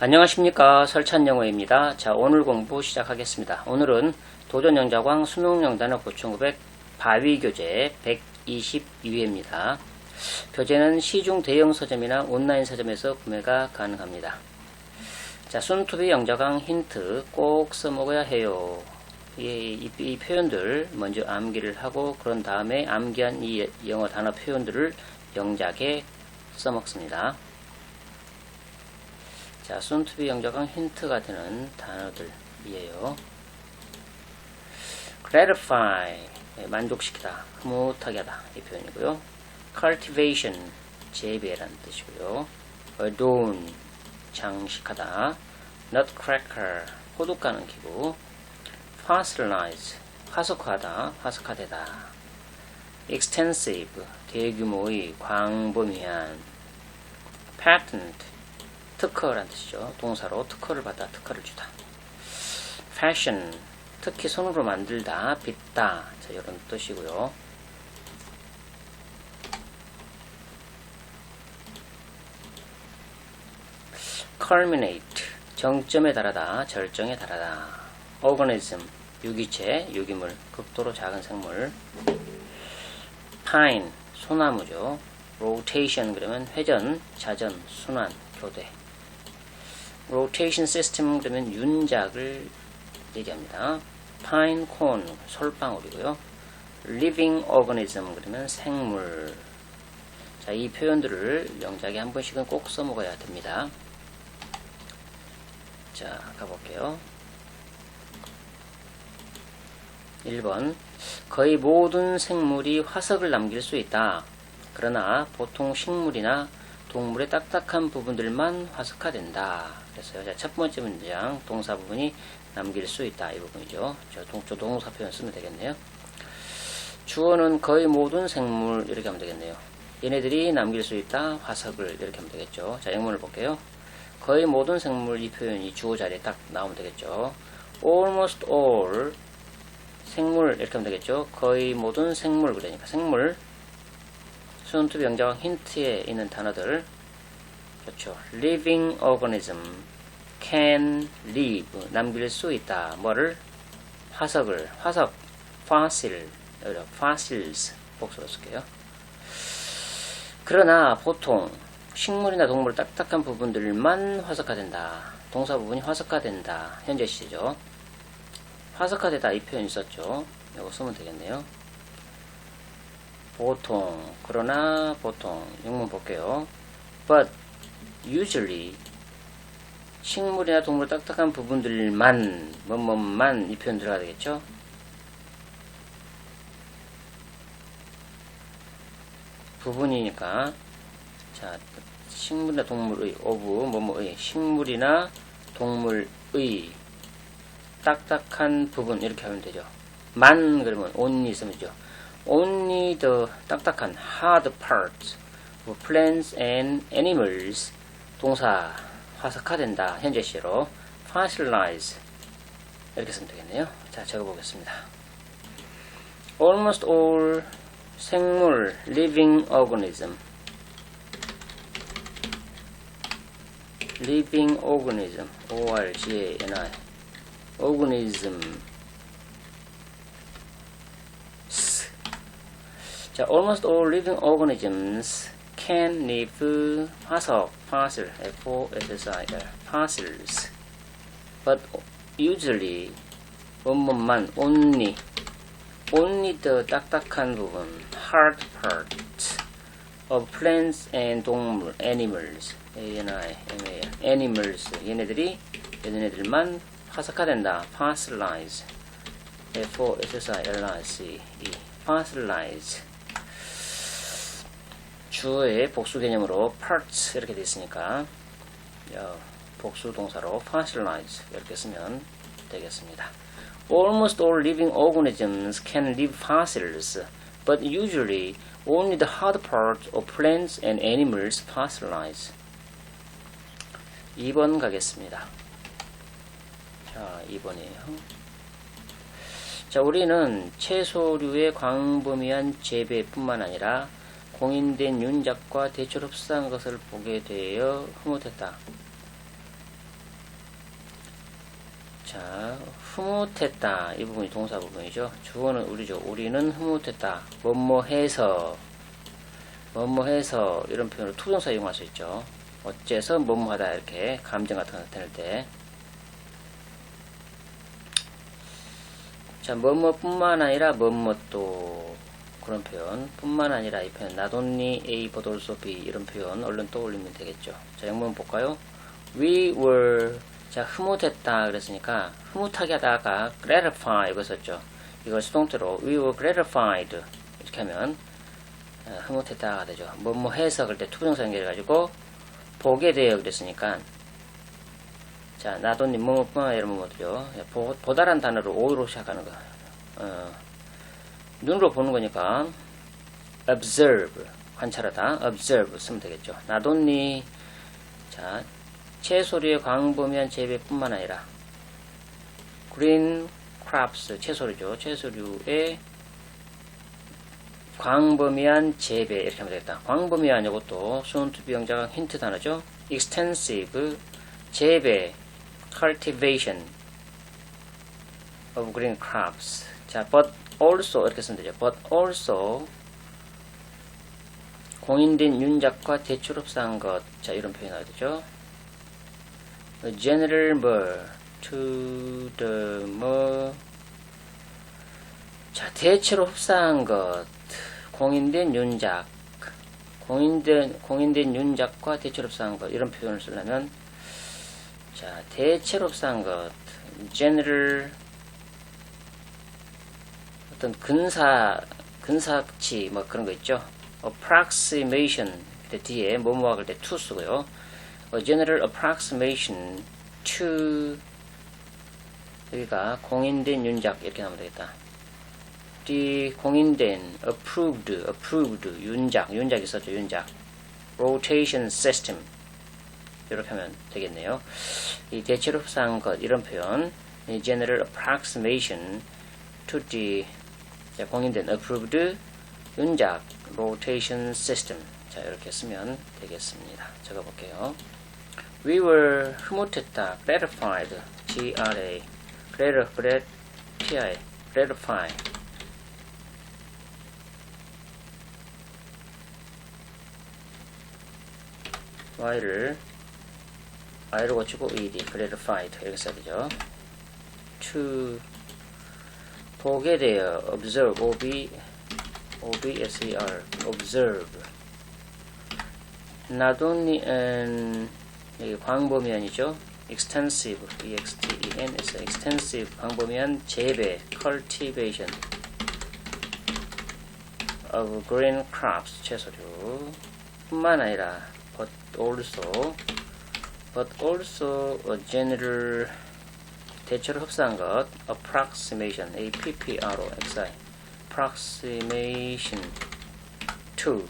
안녕하십니까 설찬영어입니다. 자 오늘 공부 시작하겠습니다. 오늘은 도전영자광 수능영단어 보충급액 바위교재 122회입니다. 교재는 시중 대형 서점이나 온라인 서점에서 구매가 가능합니다. 자 순투비 영자강 힌트 꼭 써먹어야 해요. 이, 이, 이 표현들 먼저 암기를 하고 그런 다음에 암기한 이 영어 단어 표현들을 영작에 써먹습니다. 자, 순투비 영작은 힌트가 되는 단어들이에요. gratify, 네, 만족시키다, 흐뭇하게 하다, 이 표현이고요. cultivation, 재배라는 뜻이고요. adorn, 장식하다. nutcracker, 호두가는 기구. fossilize, 화석화하다, 화석화되다. extensive, 대규모의, 광범위한. patent, 특허란 뜻이죠. 동사로 특허를 받다, 특허를 주다. fashion, 특히 손으로 만들다, 빚다. 자, 이런 뜻이고요. culminate, 정점에 달하다, 절정에 달하다. organism, 유기체, 유기물, 극도로 작은 생물. pine, 소나무죠. rotation 그러면 회전, 자전, 순환, 교대. Rotation system 그러면 윤작을 얘기합니다. pine cone 솔방울이고요. living organism 그러면 생물. 자, 이 표현들을 영작에 한 번씩은 꼭 써먹어야 됩니다. 자, 가볼게요. 1번. 거의 모든 생물이 화석을 남길 수 있다. 그러나 보통 식물이나 동물의 딱딱한 부분들만 화석화된다. 자, 첫 번째 문장 동사 부분이 남길 수 있다. 이 부분이죠. 저 동, 저 동사 표현 쓰면 되겠네요. 주어는 거의 모든 생물 이렇게 하면 되겠네요. 얘네들이 남길 수 있다. 화석을 이렇게 하면 되겠죠. 자, 영문을 볼게요. 거의 모든 생물 이 표현이 주어 자리에 딱 나오면 되겠죠. almost all 생물 이렇게 하면 되겠죠. 거의 모든 생물 그러니까 생물 수능투비 영장 힌트에 있는 단어들 그렇죠. living organism can live 남길 수 있다. 뭐를 화석을 화석 fossil 여기다 fossils 복수로 쓸게요. 그러나 보통 식물이나 동물 딱딱한 부분들만 화석화된다. 동사 부분이 화석화된다. 현재 시죠. 화석화되다 이 표현 있었죠. 이거 쓰면 되겠네요. 보통 그러나 보통 영문 볼게요. But usually 식물이나 동물 딱딱한 부분들만 뭐뭐만 이 표현 들어가야 되겠죠. 부분이니까 자 식물이나 동물의 오브 뭐뭐의 식물이나 동물의 딱딱한 부분 이렇게 하면 되죠. 만 그러면 only 있으면 되죠. Only the 딱딱한 hard parts of plants and animals 동사 화석화된다 현재 시로 fossilize 이렇게 쓰면 되겠네요. 자 적어보겠습니다. almost all 생물 living organism living organism O R G A N I organism 자, almost all living organisms can live 화석, fossil, F-O-S-S-I-L, fossils. But usually, 원문만 only, only the 딱딱한 부분, hard parts of plants and 동물, animals, A-N-I-M-A-L, animals, 얘네들이, 얘네들만 화석화된다, fossilize, F-O-S-S-I-L-I-C-E, fossilize. 주어의 복수 개념으로 parts 이렇게 되어 있으니까 복수 동사로 fossilize 이렇게 쓰면 되겠습니다. Almost all living organisms can leave fossils, but usually only the hard parts of plants and animals fossilize. 2번 가겠습니다. 자, 2번이에요. 자, 우리는 채소류의 광범위한 재배뿐만 아니라 공인된 윤 작과 대체로 흡사한 것을 보게 되어 흐뭇했다. 자, 흐뭇했다. 이 부분이 동사 부분이죠. 주어는 우리죠. 우리는 흐뭇했다. 뭐뭐 해서, 뭐뭐 해서, 이런 표현으로 투동사 이용할 수 있죠. 어째서 뭐뭐 하다. 이렇게 감정 같은 거 나타낼 때. 자, 뭐뭐뿐만 아니라 뭐뭐또 그런 표현 뿐만 아니라 이 표현 also B 이런 표현 얼른 떠올리면 되겠죠. 자, 영문 볼까요? We were 자, 흐뭇했다 그랬으니까 흐뭇하게 하다가 gratify 이거 썼죠. 이걸 수동태로 we were gratified 이렇게 하면 어, 흐뭇했다가 되죠. 뭐뭐 해서 그럴 때 투부정사 연결해가지고 보게 되어 그랬으니까 자, 나도님 뭐뭐뿐만 아니라. 보, 보다란 단어로 오로 시작하는 거. 어, 눈으로 보는 거니까 observe 관찰하다 observe 쓰면 되겠죠. 나도니 자 채소류의 광범위한 재배뿐만 아니라 green crops 채소류죠. 채소류의 광범위한 재배 이렇게 하면 되겠다. 광범위한 이것도 be 영자가 힌트 단어죠. extensive 재배 cultivation of green crops. 자, but also 이렇게 쓰면 되죠. but also 공인된 윤작과 대출 흡사한 것. 자, 이런 표현 나와야 되죠. A general 뭐 to the 뭐 자, 대체로 흡사한 것. 공인된 윤작. 공인된 공인된 윤작과 대체로 흡사한 것. 이런 표현을 쓰려면 자, 대체로 흡사한 것. general 어떤 근사 근사치 뭐 그런 거 있죠. approximation 그때 뒤에 뭐뭐 할때 to 쓰고요. A general approximation to 여기가 공인된 윤작 이렇게 나오면 되겠다. 뒤 공인된 approved approved 윤작 윤작 있었죠 윤작 rotation system 이렇게 하면 되겠네요. 이 대체로 흡사한 것 이런 표현 이 general approximation to the 자, 공인된 approved 윤작 rotation system 자 이렇게 쓰면 되겠습니다. 적어볼게요. We were 흐뭇했다 gratified G R A gratify gratify Y를 Y로 고치고 ED gratified 이렇게 써야 되죠. to 보게 되어 observe O B O B S E R observe not only an 여기 광범위한이죠. extensive E X T E N S extensive 광범위한 재배 cultivation of green crops 채소류 뿐만 아니라 but also but also a general 대체로 흡사한 것 approximation A P P R O X I approximation to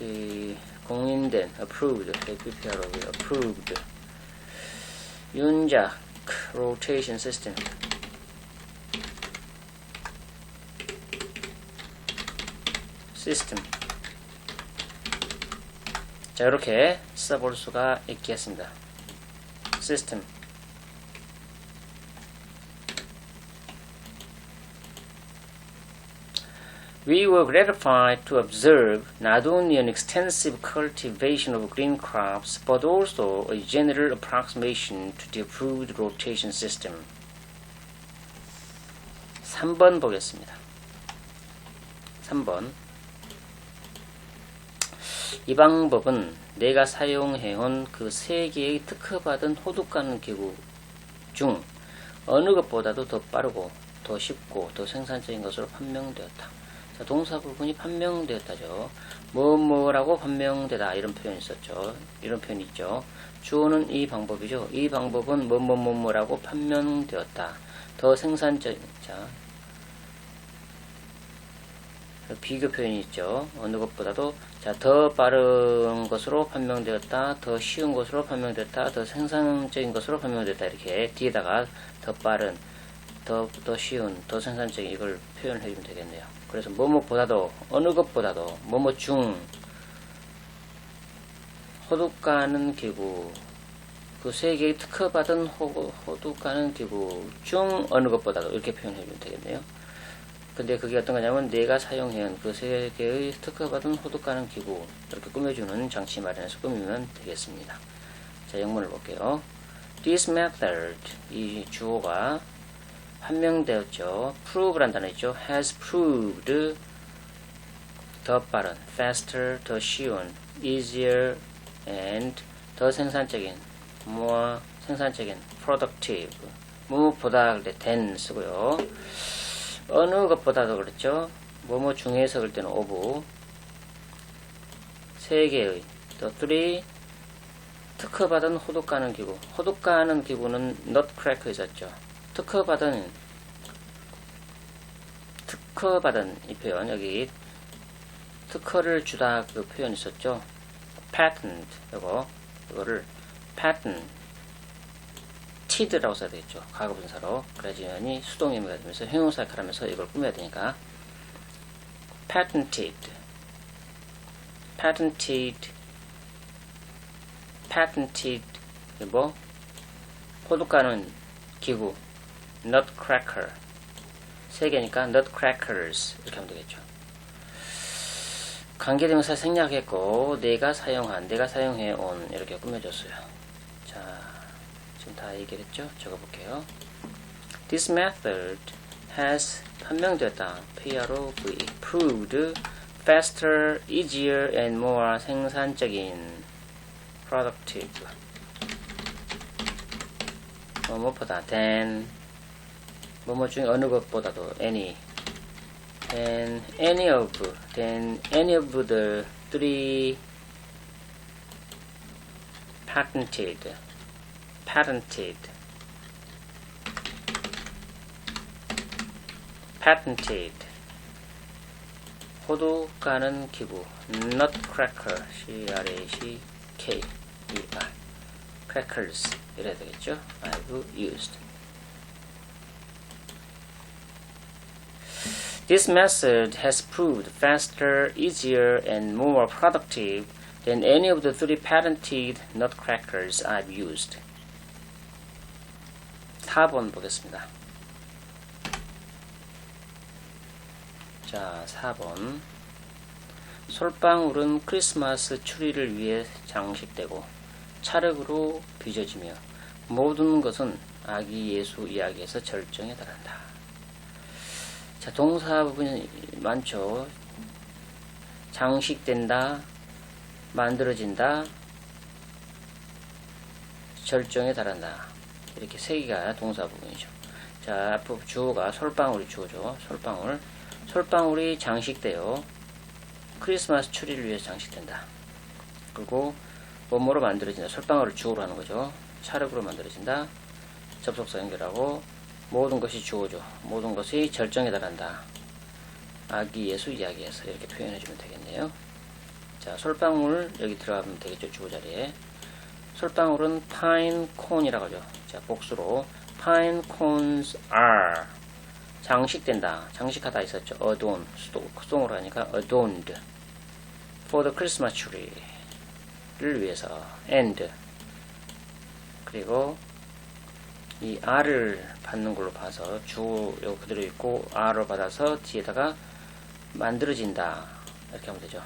the 공인된 approved A P P R O approved 윤작 rotation system system 자 이렇게 써볼 수가 있겠습니다. system We were gratified to observe not only an extensive cultivation of green crops, but also a general approximation to the approved rotation system. 3번 보겠습니다. 3번. 이 방법은 내가 사용해온 그 세 개의 특허받은 호두가는 기구 중 어느 것보다도 더 빠르고 더 쉽고 더 생산적인 것으로 판명되었다. 자, 동사 부분이 판명되었다죠. 뭐뭐라고 판명되다 이런 표현이 있었죠. 이런 표현이 있죠. 주어는 이 방법이죠. 이 방법은 뭐뭐뭐뭐라고 판명되었다. 더 생산적 자 비교 표현이 있죠. 어느 것보다도 자, 더 빠른 것으로 판명되었다. 더 쉬운 것으로 판명되었다. 더 생산적인 것으로 판명되었다. 이렇게 뒤에다가 더 빠른, 더, 더 쉬운, 더 생산적인 이걸 표현해 주면 되겠네요. 그래서 뭐뭐보다도 어느 것보다도 뭐뭐 중 호두가는 기구 그 세 개의 특허받은 호, 호두까는 기구 중 어느 것보다도 이렇게 표현해 주면 되겠네요. 근데 그게 어떤 거냐면 내가 사용해온 그세 개의 특허받은 호두까는 기구 이렇게 꾸며주는 장치 마련해서 꾸미면 되겠습니다. 자, 영문을 볼게요. This method, 이 주어가 판명되었죠. prove란 단어 있죠. has proved 더 빠른, faster, 더 쉬운, easier, and 더 생산적인, more 생산적인, productive. 무엇보다 그때 than 쓰고요. 어느 것보다도 그렇죠. 뭐뭐 중에서 그럴 때는 of. 세 개의, 더 three, 특허받은 호두까는 기구. 호두까는 기구는 nutcracker 있었죠. 특허받은, 특허받은 이 표현, 여기 특허를 주다 그 표현 있었죠. patent 이거 이거를 patent tid라고 써야 되겠죠. 과거분사로 그래야지만이 수동의미가 되면서 형용사 역할을 하면서 이걸 꾸며야 되니까 patented patented patented 뭐 호두까는 기구 nutcracker 세 개니까 nutcrackers 이렇게 하면 되겠죠. 관계대명사 생략했고 내가 사용한, 내가 사용해 온 이렇게 꾸며줬어요. 자, 지금 다 얘기했죠? 적어볼게요. This method has 판명되었다. PROV proved faster, easier, and more 생산적인 productive 뭐 무엇보다 than 뭐뭐 중에 어느 것보다도 any than any of than any of the three patented patented patented 호두 까는 기구 nutcracker C-R-A-C-K E-R crackers 이래야 되겠죠 I've used This method has proved faster, easier, and more productive than any of the three patented nutcrackers I've used. 4번 보겠습니다. 자, 4번. 솔방울은 크리스마스 추리를 위해 장식되고 찰흙으로 빚어지며 모든 것은 아기 예수 이야기에서 절정에 달한다. 자, 동사 부분이 많죠. 장식된다, 만들어진다, 절정에 달한다. 이렇게 세 개가 동사 부분이죠. 자, 앞으로 주어가 솔방울이 주어죠. 솔방울. 솔방울이 장식되어 크리스마스 추리를 위해서 장식된다. 그리고 뭐뭐로 만들어진다. 솔방울을 주어로 하는 거죠. 찰흙으로 만들어진다. 접속사 연결하고 모든 것이 주어죠. 모든 것이 절정에 달한다. 아기 예수 이야기에서 이렇게 표현해 주면 되겠네요. 자, 솔방울 여기 들어가면 되겠죠. 주어 자리에. 솔방울은 pine cone이라고 하죠. 자, 복수로 pine cones are 장식된다. 장식하다 있었죠. adorn 수동으로 하니까 adorned for the Christmas tree를 위해서 and 그리고 이 R을 받는 걸로 봐서 주 여기 그대로 있고 R로 받아서 뒤에다가 만들어진다. 이렇게 하면 되죠.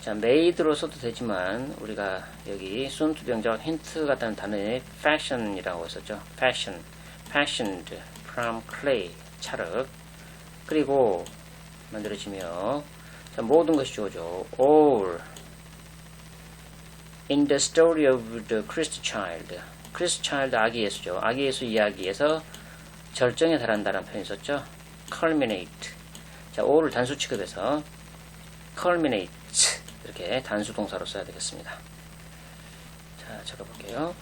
자, made로 써도 되지만 우리가 여기 to 병적 힌트 같다는 단어에 fashion이라고 했었죠. fashion, fashioned from clay 찰흙 그리고 만들어지며 자, 모든 것이 주어져. all. in the story of the Christ child 크리스 차일드 아기 예수죠. 아기 예수 이야기에서 절정에 달한다는 표현이 있었죠. culminate. 자, all을 단수 취급해서 culminate 이렇게 단수 동사로 써야 되겠습니다. 자, 적어볼게요.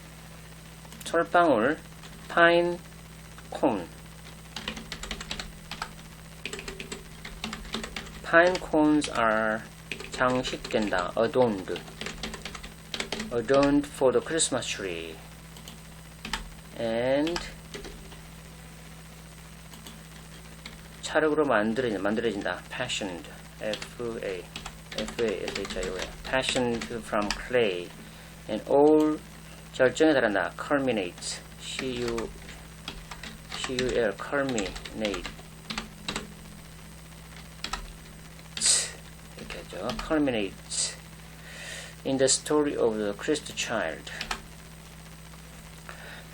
솔방울, pine, cone. pine cones are 장식된다. adorned. adorned for the Christmas tree. and 찰흙으로 만들어진, 만들어진다. fashioned, f-a, f-a, s-h-i-o-n, fashioned from clay, and all 절정에 달한다. culminate. C-U, C-U-L, culminate. 이렇게 하죠. culminate in the story of the Christ child.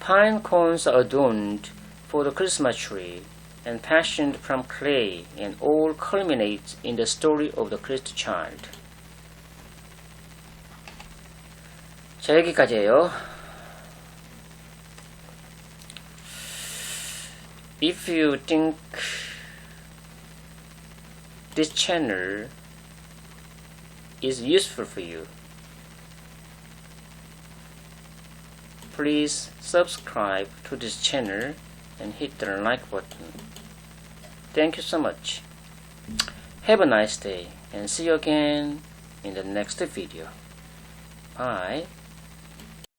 Pine cones are adorned for the Christmas tree and fashioned from clay, and all culminates in the story of the Christ child. 자, 여기까지예요. If you think this channel is useful for you, please subscribe to this channel and hit the like button. Thank you so much. Have a nice day and see you again in the next video. Bye.